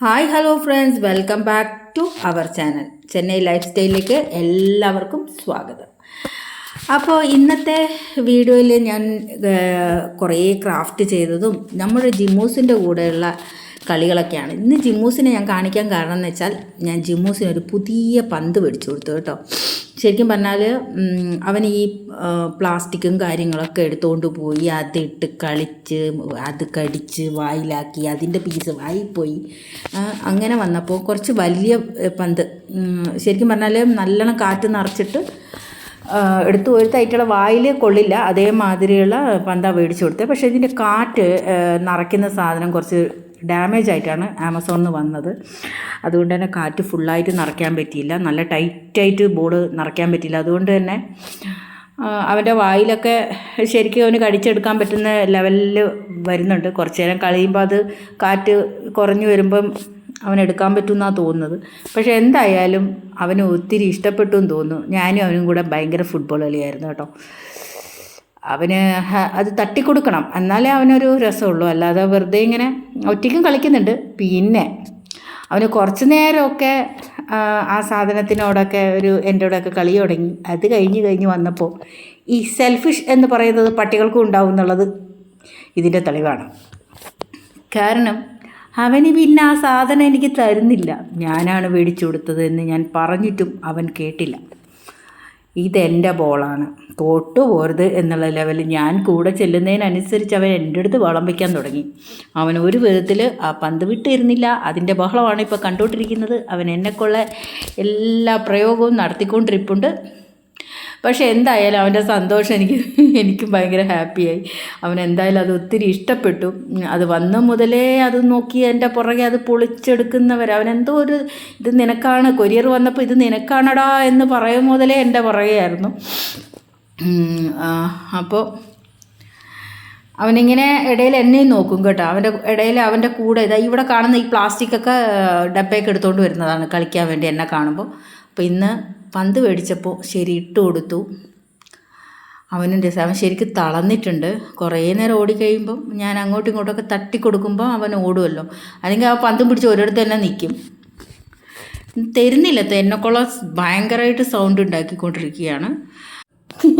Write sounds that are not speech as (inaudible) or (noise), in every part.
Hi hello friends welcome back to our channel Chennai life സ്റ്റൈലിലേക്ക് എല്ലാവർക്കും സ്വാഗതം. അപ്പോൾ ഇന്നത്തെ വീഡിയോയിൽ ഞാൻ കുറേ ക്രാഫ്റ്റ് ചെയ്തതും നമ്മുടെ ജിമ്മൂസിന്റെ കൂടെയുള്ള കളികളൊക്കെയാണ്. ഇന്ന് ജിമ്മൂസിനെ ഞാൻ കാണിക്കാൻ കാരണം എന്ന് വെച്ചാൽ ഞാൻ ജിമ്മൂസിന് ഒരു പുതിയ പന്ത് മേടിച്ചു കൊടുത്തു കേട്ടോ. ശരിക്കും പറഞ്ഞാൽ അവൻ ഈ പ്ലാസ്റ്റിക്കും കാര്യങ്ങളൊക്കെ എടുത്തുകൊണ്ട് പോയി അതിട്ട് കളിച്ച് അത് കടിച്ച് വായിലാക്കി അതിന്റെ പീസ് വായിപ്പോയി അങ്ങനെ വന്നപ്പോൾ കുറച്ച് വലിയ പന്ത് ശരിക്കും പറഞ്ഞാൽ നല്ലോണം കാറ്റ് നിറച്ചിട്ട് എടുത്തു ഒരു തൈറ്റുള്ള വായിൽ കൊള്ളില്ല. അതേമാതിരിയുള്ള പന്താ മേടിച്ചു കൊടുത്തത് പക്ഷേ ഇതിന്റെ കാറ്റ് നിറയ്ക്കുന്ന സാധനം കുറച്ച് ഡാമേജ് ആയിട്ടാണ് ആമസോണിൽ നിന്ന് വന്നത്. അതുകൊണ്ട് തന്നെ കാറ്റ് ഫുള്ളായിട്ട് നിറയ്ക്കാൻ പറ്റിയില്ല. നല്ല ടൈറ്റായിട്ട് ബോർഡ് നിറയ്ക്കാൻ പറ്റിയില്ല. അതുകൊണ്ട് തന്നെ അവന്റെ വായിലൊക്കെ ശരിക്കും അവന് കടിച്ചെടുക്കാൻ പറ്റുന്ന ലെവലിൽ വരുന്നുണ്ട്. കുറച്ച് നേരം കളിയുമ്പോൾ അത് കാറ്റ് കുറഞ്ഞു വരുമ്പം അവൻ എടുക്കാൻ പറ്റുമെന്നാണ് തോന്നുന്നത്. പക്ഷേ എന്തായാലും അവന് ഒത്തിരി ഇഷ്ടപ്പെട്ടു എന്ന് തോന്നുന്നു. ഞാനും അവനും കൂടെ ഭയങ്കര ഫുട്ബോൾ കളിയായിരുന്നു കേട്ടോ. അവന് അത് തട്ടിക്കൊടുക്കണം. എന്നാലേ അവനൊരു രസമുള്ളൂ. അല്ലാതെ വെറുതെ ഇങ്ങനെ ഒറ്റയ്ക്കും കളിക്കുന്നുണ്ട്. പിന്നെ അവന് കുറച്ച് നേരമൊക്കെ ആ സാധനത്തിനോടൊക്കെ ഒരു എന്റെ കൂടെയൊക്കെ കളി തുടങ്ങി. അത് കഴിഞ്ഞ് കഴിഞ്ഞ് വന്നപ്പോൾ ഈ സെൽഫിഷ് എന്ന് പറയുന്നത് പട്ടികൾക്കും ഉണ്ടാവും എന്നുള്ളത് ഇതിന്റെ തെളിവാണ്. കാരണം അവന് പിന്നെ ആ സാധനം എനിക്ക് തരുന്നില്ല. ഞാനാണ് മേടിച്ചു കൊടുത്തത് എന്ന് ഞാൻ പറഞ്ഞിട്ടും അവൻ കേട്ടില്ല. ഇതെന്റെ ബോളാണ്. തോട്ടു പോരുത് എന്നുള്ള ലെവലിൽ ഞാൻ കൂടെ ചെല്ലുന്നതിനനുസരിച്ച് അവൻ എന്റെ അടുത്ത് വളം വയ്ക്കാൻ തുടങ്ങി. അവൻ ഒരു വിധത്തിൽ ആ പന്ത് വിട്ടിരുന്നില്ല. അതിന്റെ ബഹളമാണ് ഇപ്പോൾ കണ്ടുകൊണ്ടിരിക്കുന്നത്. അവൻ എന്നെക്കൊള്ള എല്ലാ പ്രയോഗവും നടത്തിക്കൊണ്ടിരിപ്പുണ്ട്. പക്ഷേ എന്തായാലും അവന്റെ സന്തോഷം എനിക്ക് (laughs) എനിക്കും ഭയങ്കര ഹാപ്പിയായി. അവൻ എന്തായാലും അത് ഒത്തിരി ഇഷ്ടപ്പെട്ടു. അത് വന്ന മുതലേ അത് നോക്കി എന്റെ പുറകെ അത് പൊളിച്ചെടുക്കുന്നവർ അവൻ എന്തോ ഒരു ഇത് നിനക്കാണ് കൊരിയർ വന്നപ്പോൾ ഇത് നിനക്കാണടാ എന്ന് പറയും മുതലേ എന്റെ പുറകെയായിരുന്നു. അപ്പോൾ അവനിങ്ങനെ ഇടയിൽ എന്നെയും നോക്കും കേട്ടോ. അവന്റെ ഇടയിൽ അവന്റെ കൂടെ ഇതാ ഇവിടെ കാണുന്ന ഈ പ്ലാസ്റ്റിക്കൊക്കെ ഡബ്ബയൊക്കെ എടുത്തുകൊണ്ട് വരുന്നതാണ് കളിക്കാൻ വേണ്ടി എന്നെ കാണുമ്പോൾ. അപ്പോൾ ഇന്ന് പന്ത് മേടിച്ചപ്പോൾ ശരി ഇട്ട് കൊടുത്തു. അവനും രസം അവൻ ശരിക്കും തളർന്നിട്ടുണ്ട്. കുറേ നേരം ഓടിക്കഴിയുമ്പം ഞാൻ അങ്ങോട്ടും ഇങ്ങോട്ടൊക്കെ തട്ടി കൊടുക്കുമ്പോൾ അവൻ ഓടുമല്ലോ. അല്ലെങ്കിൽ ആ പന്തും പിടിച്ച് ഒരിടത്ത് തന്നെ നിൽക്കും തരുന്നില്ല എന്നെക്കൊള്ള ഭയങ്കരമായിട്ട് സൗണ്ട് ഉണ്ടാക്കിക്കൊണ്ടിരിക്കുകയാണ്.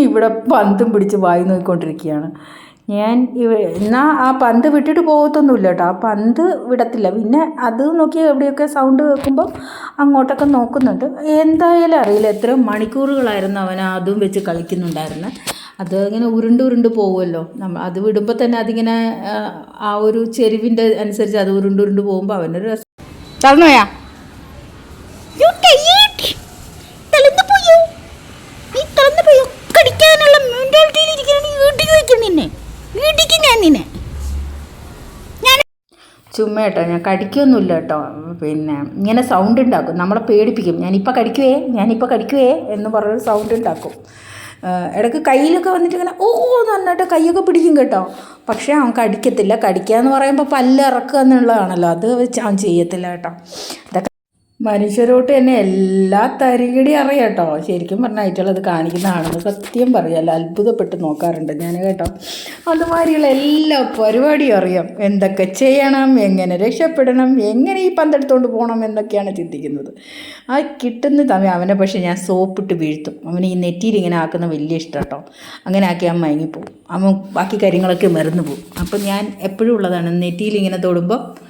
ഇവിടെ പന്തും പിടിച്ച് വായി നോക്കിക്കൊണ്ടിരിക്കുകയാണ്. ഞാൻ ഇവ എന്നാൽ ആ പന്ത് വിട്ടിട്ട് പോകത്തൊന്നുമില്ല കേട്ടോ ആ പന്ത് വിടത്തില്ല. പിന്നെ അത് നോക്കി എവിടെയൊക്കെ സൗണ്ട് കേൾക്കുമ്പം അങ്ങോട്ടൊക്കെ നോക്കുന്നുണ്ട്. എന്തായാലും അറിയില്ല എത്ര മണിക്കൂറുകളായിരുന്നു അവൻ അതും വെച്ച് കളിക്കുന്നുണ്ടായിരുന്നത് അത് ഇങ്ങനെ ഉരുണ്ട് ഉരുണ്ട് പോകുമല്ലോ നമ്മൾ അത് വിടുമ്പോൾ തന്നെ അതിങ്ങനെ ആ, ഒരു ചെരുവിന്റെ അനുസരിച്ച് അത് ഉരുണ്ട് ഉരുണ്ട് പോകുമ്പോൾ അവനൊരു രസം തളർന്നുപോയാ You tired? തളർന്നു പോയോ? നീ തളർന്നു പോയോ? കടിക്കാനുള്ള mentality യിൽ ഇരിക്കുകയാണ്. നീ വീട്ടിൽ വയ്ക്കും നിന്നെ. ഞാൻ നിന്നെ. ചുമ്മാ കേട്ടോ ഞാൻ കടിക്കൊന്നുമില്ല കേട്ടോ. പിന്നെ ഇങ്ങനെ സൗണ്ട് ഉണ്ടാക്കും. നമ്മളെ പേടിപ്പിക്കും. ഞാനിപ്പോൾ കടിക്കുവേ ഞാനിപ്പോൾ കടിക്കുവേ എന്ന് പറഞ്ഞൊരു സൗണ്ട് ഉണ്ടാക്കും. ഇടയ്ക്ക് കയ്യിലൊക്കെ വന്നിട്ട് ഇങ്ങനെ ഓ നന്നായിട്ട് പറഞ്ഞിട്ട് കൈയൊക്കെ പിടിക്കും കേട്ടോ. പക്ഷേ അവൻ കടിക്കത്തില്ല. കടിക്കുക എന്ന് പറയുമ്പോൾ പല്ല് ഇറക്കുക എന്നുള്ളതാണല്ലോ. അത് വെച്ച് അവൻ ചെയ്യത്തില്ല കേട്ടോ. ഇതൊക്കെ മനുഷ്യരോട്ട് തന്നെ എല്ലാ തരികടി അറിയാം കേട്ടോ. ശരിക്കും പറഞ്ഞാൽ ആയിട്ടുള്ളത് കാണിക്കുന്നതാണെന്ന് സത്യം പറയാമല്ലോ അത്ഭുതപ്പെട്ട് നോക്കാറുണ്ട് ഞാൻ കേട്ടോ. അതുമാതിരിയുള്ള എല്ലാ പരിപാടിയും അറിയാം. എന്തൊക്കെ ചെയ്യണം എങ്ങനെ രക്ഷപ്പെടണം എങ്ങനെ ഈ പന്തെടുത്തുകൊണ്ട് പോകണം എന്നൊക്കെയാണ് ചിന്തിക്കുന്നത്. ആ കിട്ടുന്ന തമ്മിൽ അവനെ പക്ഷേ ഞാൻ സോപ്പിട്ട് വീഴ്ത്തും. അവന് ഈ നെറ്റിയിൽ ഇങ്ങനെ ആക്കുന്ന വലിയ ഇഷ്ടം കേട്ടോ. അങ്ങനെ ആക്കി അവൻ മയങ്ങിപ്പോവും. അവൻ ബാക്കി കാര്യങ്ങളൊക്കെ മറന്നു പോകും അപ്പം ഞാൻ എപ്പോഴും ഉള്ളതാണ് നെറ്റിയിൽ ഇങ്ങനെ തൊടുമ്പോൾ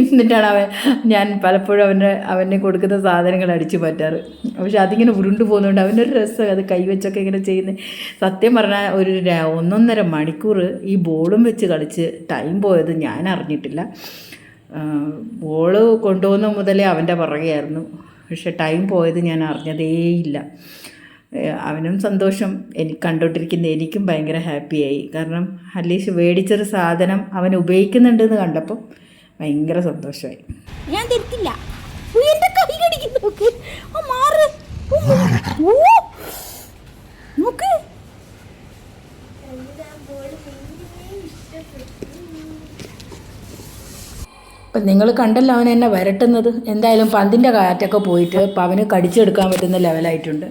എന്നിട്ടാണ് അവൻ ഞാൻ പലപ്പോഴും അവന്റെ അവനെ കൊടുക്കുന്ന സാധനങ്ങൾ അടിച്ചു പറ്റാറ് പക്ഷെ അതിങ്ങനെ ഉരുണ്ടു പോകുന്നുണ്ട് അവനൊരു രസം അത് കൈവച്ചൊക്കെ ഇങ്ങനെ ചെയ്യുന്നത് സത്യം പറഞ്ഞാൽ ഒരു ഒന്നൊന്നര മണിക്കൂർ ഈ ബോളും വെച്ച് കളിച്ച് ടൈം പോയത് ഞാൻ അറിഞ്ഞിട്ടില്ല. ബോൾ കൊണ്ടുപോകുന്ന മുതലേ അവന്റെ പുറകെയായിരുന്നു പക്ഷെ ടൈം പോയത് ഞാൻ അറിഞ്ഞതേയില്ല അവനും സന്തോഷം എനിക്ക് കണ്ടുകൊണ്ടിരിക്കുന്ന എനിക്കും ഭയങ്കര ഹാപ്പിയായി കാരണം അറ്റ്ലീസ്റ്റ് മേടിച്ചൊരു സാധനം അവൻ ഉപയോഗിക്കുന്നുണ്ടെന്ന് കണ്ടപ്പോൾ ഭയങ്കര സന്തോഷമായി. ഞാൻ തരത്തില്ല എന്റെ കൈ കടിക്കുന്നു. നോക്ക്. ഓ മാറ്. ഓ. നോക്ക്. അപ്പം നിങ്ങൾ കണ്ടല്ലോ അവൻ എന്നെ വരട്ടുന്നത്. എന്തായാലും പന്തിന്റെ കാറ്റൊക്കെ പോയിട്ട് അപ്പം അവന് കടിച്ചെടുക്കാൻ പറ്റുന്ന ലെവലായിട്ടുണ്ട്.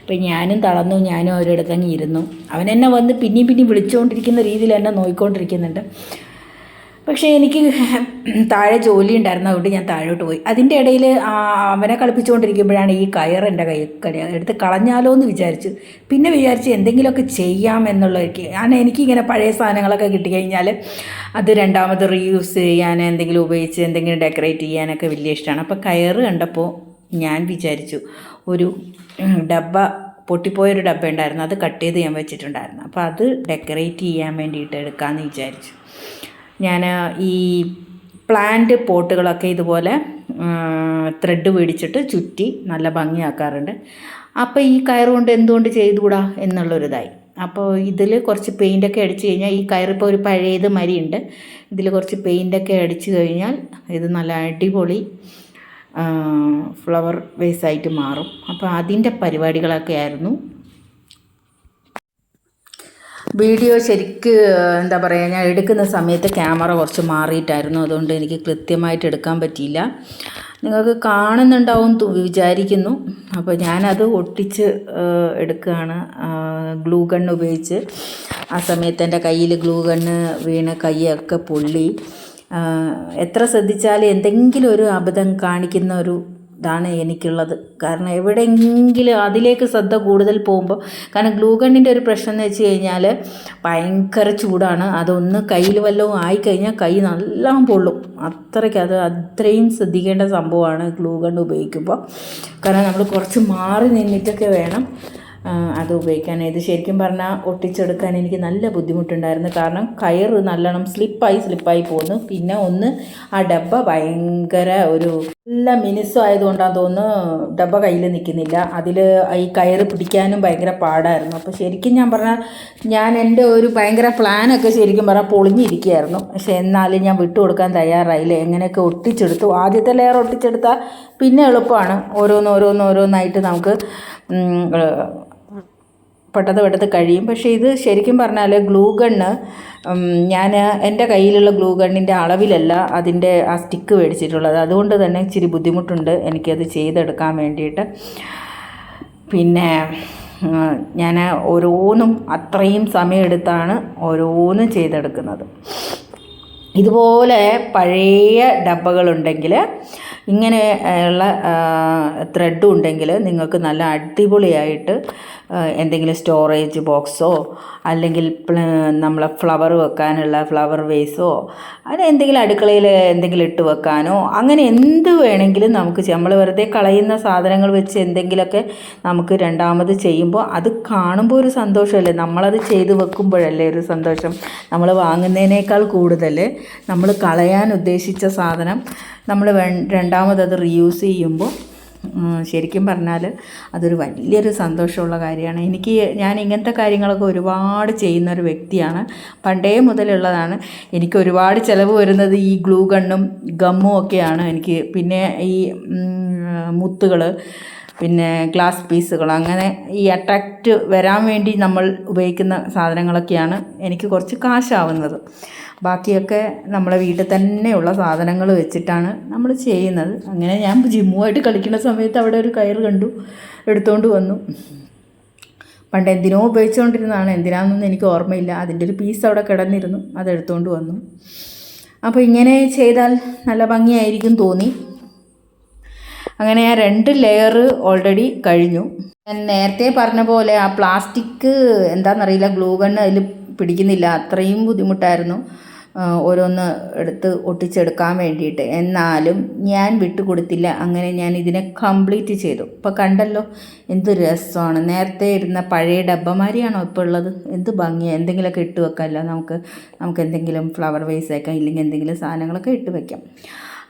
അപ്പം ഞാനും തളർന്നു ഞാനും ഒരിടത്തങ്ങ് ഇരുന്നു. അവൻ എന്നെ വന്ന് പിന്നെയും പിന്നെയും വിളിച്ചുകൊണ്ടിരിക്കുന്ന രീതിയിൽ എന്നെ നോക്കിക്കൊണ്ടിരിക്കുന്നുണ്ട് പക്ഷേ എനിക്ക് (laughs) താഴെ ജോലി ഉണ്ടായിരുന്നു അതുകൊണ്ട് ഞാൻ താഴോട്ട് പോയി. അതിന്റെ ഇടയിൽ അവനെ കളിപ്പിച്ചുകൊണ്ടിരിക്കുമ്പോഴാണ് ഈ കയർ എന്റെ കൈ കടി എടുത്ത് കളഞ്ഞാലോ എന്ന് വിചാരിച്ചു. പിന്നെ വിചാരിച്ച് എന്തെങ്കിലുമൊക്കെ ചെയ്യാം എന്നുള്ളതൊക്കെ കാരണം എനിക്കിങ്ങനെ പഴയ സാധനങ്ങളൊക്കെ കിട്ടിക്കഴിഞ്ഞാൽ അത് രണ്ടാമത് റീയൂസ് ചെയ്യാൻ എന്തെങ്കിലും ഉപയോഗിച്ച് എന്തെങ്കിലും ഡെക്കറേറ്റ് ചെയ്യാനൊക്കെ വലിയ ഇഷ്ടമാണ്. അപ്പോൾ കയർ കണ്ടപ്പോൾ ഞാൻ വിചാരിച്ചു ഒരു ഡബ്ബ പൊട്ടിപ്പോയൊരു ഡബ്ബ ഉണ്ടായിരുന്നു അത് കട്ട് ചെയ്ത് ഞാൻ വെച്ചിട്ടുണ്ടായിരുന്നു. അപ്പോൾ അത് ഡെക്കറേറ്റ് ചെയ്യാൻ വേണ്ടിയിട്ട് എടുക്കാമെന്ന് വിചാരിച്ചു. ഞാൻ ഈ പ്ലാന്റ് പോട്ടുകളൊക്കെ ഇതുപോലെ ത്രെഡ് പിടിച്ചിട്ട് ചുറ്റി നല്ല ഭംഗിയാക്കാറുണ്ട്. അപ്പോൾ ഈ കയർ കൊണ്ട് എന്തുകൊണ്ട് ചെയ്തുകൂടാ എന്നുള്ളൊരിതായി. അപ്പോൾ ഇതിൽ കുറച്ച് പെയിന്റൊക്കെ അടിച്ചു കഴിഞ്ഞാൽ ഈ കയറിപ്പോൾ ഒരു പഴയത് മരിയുണ്ട്. ഇതിൽ കുറച്ച് പെയിന്റൊക്കെ അടിച്ചു കഴിഞ്ഞാൽ ഇത് നല്ല അടിപൊളി ഫ്ലവർ വേസായിട്ട് മാറും. അപ്പോൾ അതിന്റെ പരിപാടികളൊക്കെ ആയിരുന്നു. വീഡിയോ ശരിക്ക് എന്താ പറയുക ഞാൻ എടുക്കുന്ന സമയത്ത് ക്യാമറ കുറച്ച് മാറിയിട്ടായിരുന്നു. അതുകൊണ്ട് എനിക്ക് കൃത്യമായിട്ട് എടുക്കാൻ പറ്റിയില്ല. നിങ്ങൾക്ക് കാണുന്നുണ്ടാവും വിചാരിക്കുന്നു. അപ്പോൾ ഞാനത് ഒട്ടിച്ച് എടുക്കുകയാണ്. ഗ്ലൂ ഗണ്ണ് ഉപയോഗിച്ച്. ആ സമയത്ത് എന്റെ കയ്യിൽ ഗ്ലൂ ഗണ്ണ് വീണ് കൈയൊക്കെ പൊള്ളി. എത്ര ശ്രദ്ധിച്ചാലും എന്തെങ്കിലും ഒരു അബദ്ധം കാണിക്കുന്ന ഒരു ഇതാണ് എനിക്കുള്ളത്. കാരണം എവിടെയെങ്കിലും അതിലേക്ക് ശ്രദ്ധ കൂടുതൽ പോകുമ്പോൾ കാരണം ഗ്ലൂഗണ്ണിന്റെ ഒരു പ്രശ്നം എന്ന് വെച്ച് കഴിഞ്ഞാൽ ഭയങ്കര ചൂടാണ്. അതൊന്ന് കയ്യിൽ വല്ലതും ആയിക്കഴിഞ്ഞാൽ കൈ നല്ല പൊള്ളും. അത്രയ്ക്ക് അത് അത്രയും ശ്രദ്ധിക്കേണ്ട സംഭവമാണ് ഗ്ലൂഗണ്ണ് ഉപയോഗിക്കുമ്പോൾ കാരണം നമ്മൾ കുറച്ച് മാറി നിന്നിട്ടൊക്കെ വേണം അത് ഉപയോഗിക്കാൻ. ഇത് ശരിക്കും പറഞ്ഞാൽ ഒട്ടിച്ചെടുക്കാൻ എനിക്ക് നല്ല ബുദ്ധിമുട്ടുണ്ടായിരുന്നു. കാരണം കയർ നല്ലോണം സ്ലിപ്പായി സ്ലിപ്പായി പോന്നു. പിന്നെ ഒന്ന് ആ ഡബ്ബ ഭയങ്കര ഒരു നല്ല മിനുസം ആയതുകൊണ്ടാണ് തോന്നുന്നു ഡബ്ബ കയ്യിൽ നിൽക്കുന്നില്ല. അതിൽ ഈ കയർ പിടിക്കാനും ഭയങ്കര പാടായിരുന്നു. അപ്പോൾ ശരിക്കും ഞാൻ പറഞ്ഞാൽ ഞാൻ എന്റെ ഒരു ഭയങ്കര പ്ലാനൊക്കെ ശരിക്കും പറഞ്ഞാൽ പൊളിഞ്ഞിരിക്കുകയായിരുന്നു. പക്ഷെ എന്നാലും ഞാൻ വിട്ടുകൊടുക്കാൻ തയ്യാറായില്ല? എങ്ങനെയൊക്കെ ഒട്ടിച്ചെടുത്തു? ആദ്യത്തെ ലെയർ ഒട്ടിച്ചെടുത്താൽ പിന്നെ എളുപ്പമാണ്. ഓരോന്ന് ഓരോന്ന് ഓരോന്നായിട്ട് നമുക്ക് ഉം, പെട്ടെന്ന് പെട്ടെന്ന് കഴിയും. പക്ഷേ ഇത് ശരിക്കും പറഞ്ഞാൽ ഗ്ലൂ ഗണ്ണ് ഞാൻ എന്റെ കയ്യിലുള്ള ഗ്ലൂ ഗണ്ണിന്റെ അളവിലല്ല അതിന്റെ ആ സ്റ്റിക്ക് മേടിച്ചിട്ടുള്ളത്. അതുകൊണ്ട് തന്നെ ഇച്ചിരി ബുദ്ധിമുട്ടുണ്ട് എനിക്കത് ചെയ്തെടുക്കാൻ വേണ്ടിയിട്ട്. പിന്നെ ഞാൻ ഓരോന്നും അത്രയും സമയമെടുത്താണ് ഓരോന്നും ചെയ്തെടുക്കുന്നത്. ഇതുപോലെ പഴയ ഡബ്ബകളുണ്ടെങ്കിൽ ഇങ്ങനെ ഉള്ള ത്രെഡ് ഉണ്ടെങ്കിൽ നിങ്ങൾക്ക് നല്ല അടിപൊളിയായിട്ട് എന്തെങ്കിലും സ്റ്റോറേജ് ബോക്സോ അല്ലെങ്കിൽ നമ്മളെ ഫ്ലവർ വെക്കാനുള്ള ഫ്ലവർ വേസോ അങ്ങനെ എന്തെങ്കിലും അടുക്കളയിൽ എന്തെങ്കിലും ഇട്ട് വെക്കാനോ അങ്ങനെ എന്ത് വേണമെങ്കിലും നമുക്ക് നമ്മൾ വെറുതെ കളയുന്ന സാധനങ്ങൾ വെച്ച് എന്തെങ്കിലുമൊക്കെ നമുക്ക് രണ്ടാമത് ചെയ്യുമ്പോൾ അത് കാണുമ്പോൾ ഒരു സന്തോഷമല്ലേ? നമ്മളത് ചെയ്ത് വെക്കുമ്പോഴല്ലേ ഒരു സന്തോഷം. നമ്മൾ വാങ്ങുന്നതിനേക്കാൾ കൂടുതൽ നമ്മൾ കളയാൻ ഉദ്ദേശിച്ച സാധനം നമ്മൾ രണ്ടാമത് അത് റീയൂസ് ചെയ്യുമ്പോൾ ശരിക്കും പറഞ്ഞാൽ അതൊരു വലിയൊരു സന്തോഷമുള്ള കാര്യമാണ്. എനിക്ക് ഞാൻ ഇങ്ങനത്തെ കാര്യങ്ങളൊക്കെ ഒരുപാട് ചെയ്യുന്ന ഒരു വ്യക്തിയാണ്. പണ്ടേ മുതലുള്ളതാണ്. എനിക്ക് ഒരുപാട് ചിലവ് വരുന്നത് ഈ ഗ്ലൂ ഗണ്ണും ഗമ്മും ഒക്കെയാണ് എനിക്ക്. പിന്നെ ഈ മുത്തുകൾ പിന്നെ ഗ്ലാസ് പീസുകൾ അങ്ങനെ ഈ അട്രാക്റ്റ് വരാൻ വേണ്ടി നമ്മൾ ഉപയോഗിക്കുന്ന സാധനങ്ങളൊക്കെയാണ് എനിക്ക് കുറച്ച് കാശാവുന്നത്. ബാക്കിയൊക്കെ നമ്മളെ വീട്ടിൽ തന്നെയുള്ള സാധനങ്ങൾ വെച്ചിട്ടാണ് നമ്മൾ ചെയ്യുന്നത്. അങ്ങനെ ഞാൻ ജിമ്മുമായിട്ട് കളിക്കുന്ന സമയത്ത് അവിടെ ഒരു കയർ കണ്ടു എടുത്തുകൊണ്ട് വന്നു. പണ്ട് എന്തിനോ ഉപയോഗിച്ചുകൊണ്ടിരുന്നതാണ് എന്തിനാണെന്നൊന്നും എനിക്ക് ഓർമ്മയില്ല. അതിന്റെ ഒരു പീസ് അവിടെ കിടന്നിരുന്നു അത് എടുത്തുകൊണ്ട് വന്നു. അപ്പോൾ ഇങ്ങനെ ചെയ്താൽ നല്ല ഭംഗിയായിരിക്കും തോന്നി. അങ്ങനെ ആ രണ്ട് ലെയർ ഓൾറെഡി കഴിഞ്ഞു. ഞാൻ നേരത്തെ പറഞ്ഞ പോലെ ആ പ്ലാസ്റ്റിക് എന്താണെന്നറിയില്ല ഗ്ലൂ ഗണ്ണ് അതിൽ പിടിക്കുന്നില്ല. അത്രയും ബുദ്ധിമുട്ടായിരുന്നു ഓരോന്ന് എടുത്ത് ഒട്ടിച്ചെടുക്കാൻ വേണ്ടിയിട്ട്. എന്നാലും ഞാൻ വിട്ടുകൊടുത്തില്ല. അങ്ങനെ ഞാൻ ഇതിനെ കംപ്ലീറ്റ് ചെയ്തു. ഇപ്പോൾ കണ്ടല്ലോ എന്ത് രസമാണ്. നേരത്തെ ഇരുന്ന പഴയ ഡബ്ബമാരിയാണോ ഇപ്പോൾ ഉള്ളത്? എന്ത് ഭംഗിയാണ് എന്തെങ്കിലുമൊക്കെ ഇട്ട് വെക്കാമല്ലോ നമുക്ക്. നമുക്ക് എന്തെങ്കിലും ഫ്ലവർ വേസ് വയ്ക്കാം ഇല്ലെങ്കിൽ എന്തെങ്കിലും സാധനങ്ങളൊക്കെ ഇട്ട് വെക്കാം.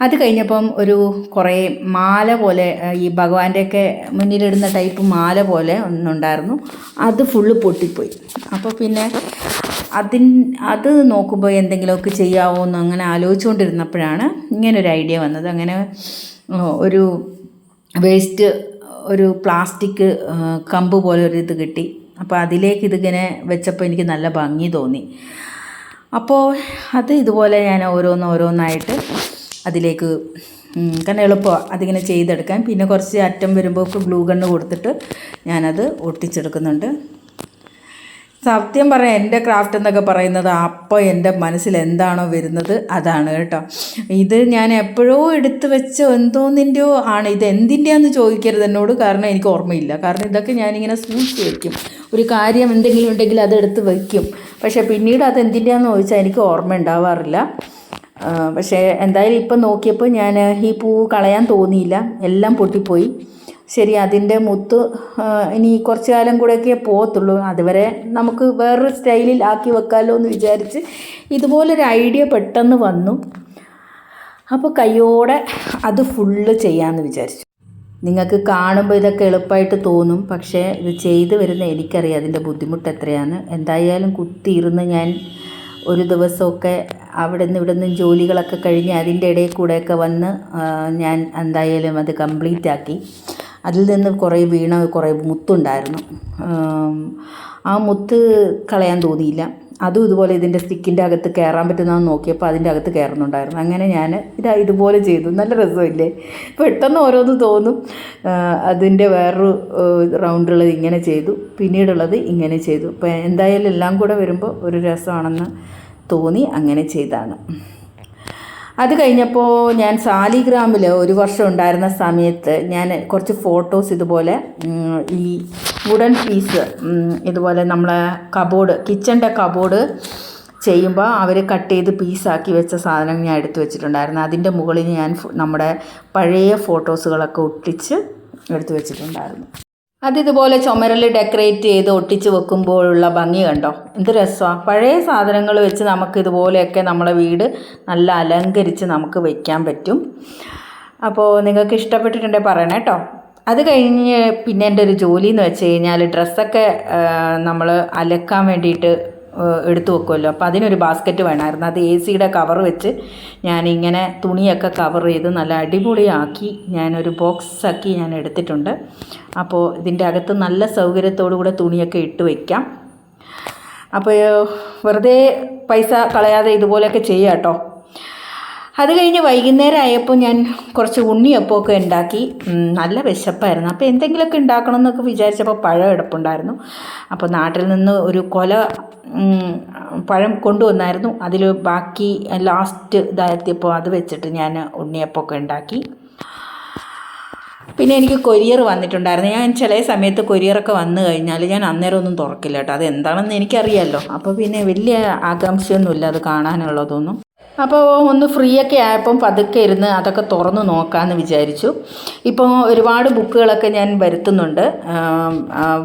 അത് കഴിഞ്ഞപ്പം ഒരു കുറേ മാല പോലെ ഈ ഭഗവാന്റെയൊക്കെ മുന്നിലിടുന്ന ടൈപ്പ് മാല പോലെ ഒന്നുണ്ടായിരുന്നു. അത് ഫുള്ള് പൊട്ടിപ്പോയി. അപ്പോൾ പിന്നെ അതിൻ അത് നോക്കുമ്പോൾ എന്തെങ്കിലുമൊക്കെ ചെയ്യാമോ എന്ന് അങ്ങനെ ആലോചിച്ചുകൊണ്ടിരുന്നപ്പോഴാണ് ഇങ്ങനൊരു ഐഡിയ വന്നത്. അങ്ങനെ ഒരു വേസ്റ്റ് ഒരു പ്ലാസ്റ്റിക് കമ്പ് പോലെ ഒരു ഇത് കിട്ടി. അപ്പോൾ അതിലേക്ക് ഇതിങ്ങനെ വെച്ചപ്പോൾ എനിക്ക് നല്ല ഭംഗി തോന്നി. അപ്പോൾ അത് ഇതുപോലെ ഞാൻ ഓരോന്ന് ഓരോന്നായിട്ട് അതിലേക്ക് കാരണം എളുപ്പമാണ് അതിങ്ങനെ ചെയ്തെടുക്കാൻ. പിന്നെ കുറച്ച് അറ്റം വരുമ്പോൾ ഗ്ലൂ ഗണ്ണ് കൊടുത്തിട്ട് ഞാനത് ഒട്ടിച്ചെടുക്കുന്നുണ്ട്. സത്യം പറയാം എന്റെ ക്രാഫ്റ്റ് എന്നൊക്കെ പറയുന്നത് അപ്പോൾ എന്റെ മനസ്സിൽ എന്താണോ വരുന്നത് അതാണ് കേട്ടോ. ഇത് ഞാൻ എപ്പോഴോ എടുത്ത് വെച്ച എന്തോന്നിന്റെയോ ആണ്. ഇത് എന്തിന്റെയാന്ന് ചോദിക്കരുത് എന്നോട് കാരണം എനിക്ക് ഓർമ്മയില്ല. കാരണം ഇതൊക്കെ ഞാനിങ്ങനെ സൂക്ഷിച്ച് വയ്ക്കും ഒരു കാര്യം എന്തെങ്കിലും ഉണ്ടെങ്കിൽ അതെടുത്ത് വയ്ക്കും പക്ഷേ പിന്നീട് അത് എന്തിന്റെയാന്ന് ചോദിച്ചാൽ എനിക്ക് ഓർമ്മ ഉണ്ടാവാറില്ല. പക്ഷേ എന്തായാലും ഇപ്പം നോക്കിയപ്പോൾ ഞാൻ ഈ പൂ കളയാൻ തോന്നിയില്ല. എല്ലാം പൊട്ടിപ്പോയി. ശരി അതിന്റെ മുത്ത് ഇനി കുറച്ച് കാലം കൂടെയൊക്കെ പോകത്തുള്ളൂ. അതുവരെ നമുക്ക് വേറൊരു സ്റ്റൈലിൽ ആക്കി വെക്കാമല്ലോ എന്ന് വിചാരിച്ച് ഇതുപോലൊരു ഐഡിയ പെട്ടെന്ന് വന്നു. അപ്പോൾ കയ്യോടെ അത് ഫുള്ള് ചെയ്യാമെന്ന് വിചാരിച്ചു. നിങ്ങൾക്ക് കാണുമ്പോൾ ഇതൊക്കെ എളുപ്പമായിട്ട് തോന്നും. പക്ഷേ ഇത് ചെയ്തു വരുന്ന എനിക്കറിയാം അതിന്റെ ബുദ്ധിമുട്ട് എത്രയാണ് എന്തായാലും കുത്തിയിരുന്ന് ഞാൻ ഒരു ദിവസമൊക്കെ അവിടെ നിന്ന് ഇവിടെ നിന്ന് ജോലികളൊക്കെ കഴിഞ്ഞ് അതിന്റെ ഇടയിൽ കൂടെയൊക്കെ വന്ന് ഞാൻ എന്തായാലും അത് കംപ്ലീറ്റ് ആക്കി. അതിൽ നിന്ന് കുറേ വീണ കുറേ മുത്തുണ്ടായിരുന്നു. ആ മുത്ത് കളയാൻ തോന്നിയില്ല. അതും ഇതുപോലെ ഇതിന്റെ സ്റ്റിക്കിന്റെ അകത്ത് കയറാൻ പറ്റുന്നതെന്ന് നോക്കിയപ്പോൾ അതിന്റെ അകത്ത് കയറുന്നുണ്ടായിരുന്നു അങ്ങനെ ഞാൻ ഇതാ ഇതുപോലെ ചെയ്തു. നല്ല രസമില്ലേ? പെട്ടെന്ന് ഓരോന്ന് തോന്നും. അതിന്റെ വേറൊരു റൗണ്ടുള്ളത് ഇങ്ങനെ ചെയ്തു. പിന്നീടുള്ളത് ഇങ്ങനെ ചെയ്തു. അപ്പോൾ എന്തായാലും എല്ലാം കൂടെ വരുമ്പോൾ ഒരു രസമാണെന്ന് തോന്നി. അങ്ങനെ ചെയ്താണ്. അത് കഴിഞ്ഞപ്പോൾ ഞാൻ സാലിഗ്രാമിൽ ഒരു വർഷം ഉണ്ടായിരുന്ന സമയത്ത് ഞാൻ കുറച്ച് ഫോട്ടോസ് ഇതുപോലെ ഈ വുഡൻ പീസ് ഇതുപോലെ നമ്മളെ കബോർഡ് കിച്ചന്റെ കബോർഡ് ചെയ്യുമ്പോൾ അവർ കട്ട് ചെയ്ത് പീസാക്കി വെച്ച സാധനം ഞാൻ എടുത്തു വെച്ചിട്ടുണ്ടായിരുന്നു. അതിന്റെ മുകളിൽ ഞാൻ നമ്മുടെ പഴയ ഫോട്ടോസുകളൊക്കെ ഒട്ടിച്ച് എടുത്തു വെച്ചിട്ടുണ്ടായിരുന്നു. അതിതുപോലെ ചുമരിൽ ഡെക്കറേറ്റ് ചെയ്ത് ഒട്ടിച്ച് വെക്കുമ്പോഴുള്ള ഭംഗി കണ്ടോ? എന്ത് രസമാണ് പഴയ സാധനങ്ങൾ വെച്ച് നമുക്ക് ഇതുപോലെയൊക്കെ നമ്മളെ വീട് നല്ല അലങ്കരിച്ച് നമുക്ക് വയ്ക്കാൻ പറ്റും. അപ്പോൾ നിങ്ങൾക്ക് ഇഷ്ടപ്പെട്ടിട്ടുണ്ടെങ്കിൽ പറയണം കേട്ടോ. അത് കഴിഞ്ഞ് പിന്നെ എന്റെ ഒരു ജോലി എന്ന് വെച്ച് കഴിഞ്ഞാൽ ഡ്രസ്സൊക്കെ നമ്മൾ അലക്കാൻ വേണ്ടിയിട്ട് എടുത്തു വെക്കുമല്ലോ. അപ്പോൾ അതിനൊരു ബാസ്ക്കറ്റ് വേണമായിരുന്നു. അത് എ സിയുടെ കവർ വെച്ച് ഞാനിങ്ങനെ തുണിയൊക്കെ കവർ ചെയ്ത് നല്ല അടിപൊളിയാക്കി ഞാനൊരു ബോക്സാക്കി ഞാൻ എടുത്തിട്ടുണ്ട്. അപ്പോൾ ഇതിന്റെ അകത്ത് നല്ല സൗകര്യത്തോടു കൂടെ തുണിയൊക്കെ ഇട്ട് വയ്ക്കാം അപ്പോൾ വെറുതെ പൈസ കളയാതെ ഇതുപോലെയൊക്കെ ചെയ്യാം കേട്ടോ. അത് കഴിഞ്ഞ് വൈകുന്നേരം ആയപ്പോൾ ഞാൻ കുറച്ച് ഉണ്ണിയപ്പമൊക്കെ ഉണ്ടാക്കി. നല്ല വിശപ്പായിരുന്നു. അപ്പോൾ എന്തെങ്കിലുമൊക്കെ ഉണ്ടാക്കണം എന്നൊക്കെ വിചാരിച്ചപ്പോൾ പഴം എടുപ്പുണ്ടായിരുന്നു. അപ്പോൾ നാട്ടിൽ നിന്ന് ഒരു കൊല പഴം കൊണ്ടുവന്നായിരുന്നു. അതിൽ ബാക്കി ലാസ്റ്റ് ഇതായത്തിയപ്പോൾ അത് വെച്ചിട്ട് ഞാൻ ഉണ്ണിയപ്പമൊക്കെ ഉണ്ടാക്കി. പിന്നെ എനിക്ക് കൊരിയർ വന്നിട്ടുണ്ടായിരുന്നു. ഞാൻ ചില സമയത്ത് കൊരിയറൊക്കെ വന്നു കഴിഞ്ഞാൽ ഞാൻ അന്നേരം ഒന്നും തുറക്കില്ല കേട്ടോ. അത് എന്താണെന്ന് എനിക്കറിയാമല്ലോ അപ്പോൾ പിന്നെ വലിയ ആകാംക്ഷയൊന്നുമില്ല അത് കാണാനുള്ളതൊന്നും. അപ്പോൾ ഒന്ന് ഫ്രീ ഒക്കെ ആയപ്പം പതുക്കെ ഇരുന്ന് അതൊക്കെ തുറന്ന് നോക്കാമെന്ന് വിചാരിച്ചു. ഇപ്പോൾ ഒരുപാട് ബുക്കുകളൊക്കെ ഞാൻ വരുത്തുന്നുണ്ട്.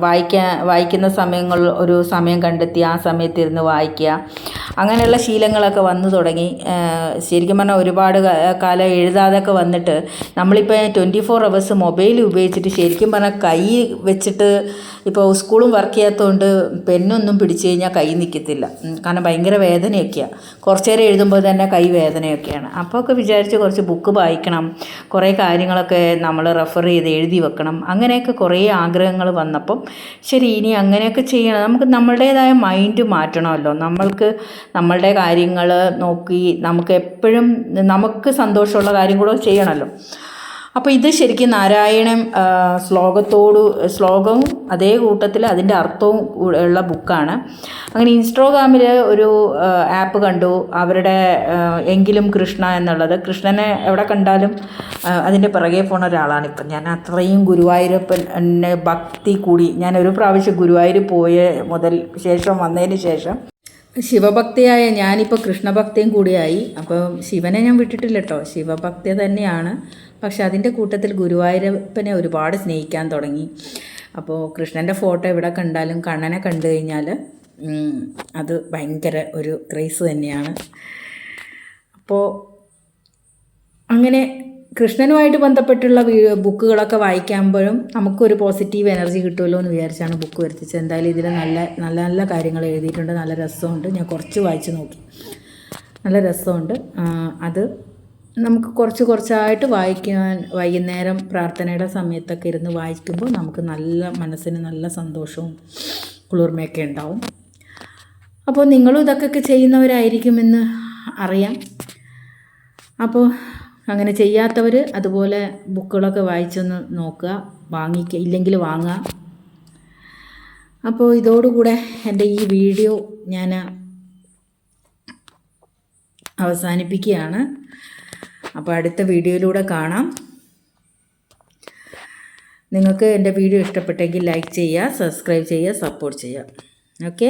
വായിക്കാൻ വായിക്കുന്ന സമയങ്ങൾ ഒരു സമയം കണ്ടെത്തി ആ സമയത്ത് ഇരുന്ന് വായിക്കുക. അങ്ങനെയുള്ള ശീലങ്ങളൊക്കെ വന്നു തുടങ്ങി. ശരിക്കും പറഞ്ഞാൽ ഒരുപാട് കാലം എഴുതാതൊക്കെ വന്നിട്ട് നമ്മളിപ്പോൾ ട്വന്റി ഫോർ അവേഴ്സ് മൊബൈൽ ഉപയോഗിച്ചിട്ട് ശരിക്കും പറഞ്ഞാൽ കൈ വെച്ചിട്ട് ഇപ്പോൾ സ്കൂളും വർക്ക് ചെയ്യാത്തതുകൊണ്ട് പെന്നൊന്നും പിടിച്ചു കഴിഞ്ഞാൽ കൈ നിൽക്കത്തില്ല. കാരണം ഭയങ്കര വേദനയൊക്കെയാണ് കുറച്ച് നേരം എഴുതുമ്പോൾ തന്നെ കൈ വേദനയൊക്കെയാണ്. അപ്പോൾ ഒക്കെ വിചാരിച്ച് കുറച്ച് ബുക്ക് വായിക്കണം. കുറേ കാര്യങ്ങളൊക്കെ നമ്മൾ റെഫർ ചെയ്ത് എഴുതി വെക്കണം. അങ്ങനെയൊക്കെ കുറേ ആഗ്രഹങ്ങൾ വന്നപ്പം ശരി ഇനി അങ്ങനെയൊക്കെ ചെയ്യണം. നമുക്ക് നമ്മളുടേതായ മൈൻഡ് മാറ്റണമല്ലോ. നമ്മൾക്ക് നമ്മളുടെ കാര്യങ്ങൾ നോക്കി നമുക്ക് എപ്പോഴും നമുക്ക് സന്തോഷമുള്ള കാര്യം കൂടെ ചെയ്യണമല്ലോ. അപ്പോൾ ഇത് ശരിക്കും നാരായണൻ ശ്ലോകത്തോട് ശ്ലോകവും അതേ കൂട്ടത്തിൽ അതിന്റെ അർത്ഥവും ഉള്ള ബുക്കാണ്. അങ്ങനെ ഇൻസ്റ്റാഗ്രാമിൽ ഒരു ആപ്പ് കണ്ടു. അവരുടെ എങ്കിലും കൃഷ്ണ എന്നുള്ളത്. കൃഷ്ണനെ എവിടെ കണ്ടാലും അതിന്റെ പിറകെ പോണ ഒരാളാണ് ഇപ്പം. ഞാൻ അത്രയും ഗുരുവായൂരപ്പൻ എന്നെ ഭക്തി കൂടി ഞാൻ ഒരു പ്രാവശ്യം ഗുരുവായൂർ പോയ മുതൽ ശേഷം വന്നതിന് ശേഷം ശിവഭക്തിയായ ഞാനിപ്പോൾ കൃഷ്ണഭക്തിയും കൂടിയായി. അപ്പോൾ ശിവനെ ഞാൻ വിട്ടിട്ടില്ല കേട്ടോ. ശിവഭക്തി തന്നെയാണ്. പക്ഷെ അതിന്റെ കൂട്ടത്തിൽ ഗുരുവായൂരപ്പനെ ഒരുപാട് സ്നേഹിക്കാൻ തുടങ്ങി. അപ്പോൾ കൃഷ്ണന്റെ ഫോട്ടോ എവിടെ കണ്ടാലും കണ്ണനെ കണ്ടു കഴിഞ്ഞാൽ അത് ഭയങ്കര ഒരു ക്രൈസ് തന്നെയാണ്. അപ്പോൾ അങ്ങനെ കൃഷ്ണനുമായിട്ട് ബന്ധപ്പെട്ടുള്ള ബുക്കുകളൊക്കെ വായിക്കുമ്പോഴും നമുക്കൊരു പോസിറ്റീവ് എനർജി കിട്ടുമല്ലോ എന്ന് വിചാരിച്ചാണ് ബുക്ക് വരുത്തിച്ചത്. എന്തായാലും ഇതിൽ നല്ല നല്ല നല്ല കാര്യങ്ങൾ എഴുതിയിട്ടുണ്ട്. നല്ല രസമുണ്ട്. ഞാൻ കുറച്ച് വായിച്ചു നോക്കി. നല്ല രസമുണ്ട്. അത് നമുക്ക് കുറച്ച് കുറച്ചായിട്ട് വായിക്കാൻ വൈകുന്നേരം പ്രാർത്ഥനയുടെ സമയത്തൊക്കെ ഇരുന്ന് വായിക്കുമ്പോൾ നമുക്ക് നല്ല മനസ്സിന് നല്ല സന്തോഷവും കുളിർമയൊക്കെ ഉണ്ടാവും. അപ്പോൾ നിങ്ങളും ഇതൊക്കെ ചെയ്യുന്നവരായിരിക്കുമെന്ന് അറിയാം. അപ്പോൾ അങ്ങനെ ചെയ്യാത്തവർ അതുപോലെ ബുക്കുകളൊക്കെ വായിച്ചൊന്ന് നോക്കുക വാങ്ങിക്കുക ഇല്ലെങ്കിൽ വാങ്ങുക. അപ്പോൾ ഇതോടുകൂടെ എന്റെ ഈ വീഡിയോ ഞാൻ അവസാനിപ്പിക്കുകയാണ്. അപ്പോൾ അടുത്ത വീഡിയോയിലൂടെ കാണാം. നിങ്ങൾക്ക് എന്റെ വീഡിയോ ഇഷ്ടപ്പെട്ടെങ്കിൽ ലൈക്ക് ചെയ്യുക സബ്സ്ക്രൈബ് ചെയ്യുക സപ്പോർട്ട് ചെയ്യുക. ഓക്കെ